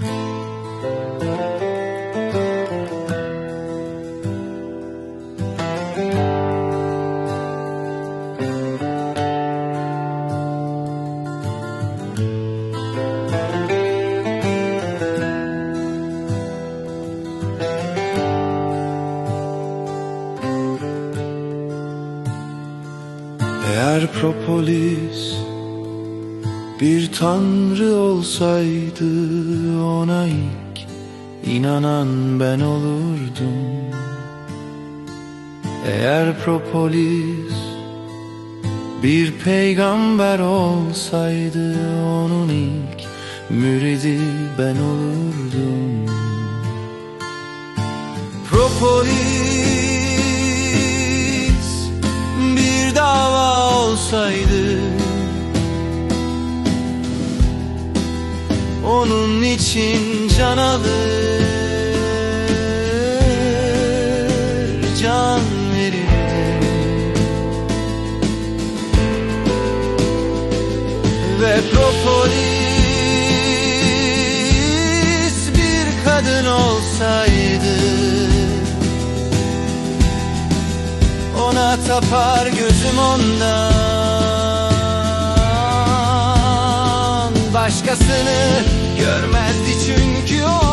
Eğer propolis bir tanrı olsaydı ona ilk inanan ben olurdum. Eğer propolis bir peygamber olsaydı onun ilk müridi ben olurdum. Propolis bir dava olsaydı Onun için can alır Can verirdim Ve propolis bir kadın olsaydı Ona tapar gözüm ondan başkasını görmezdi çünkü o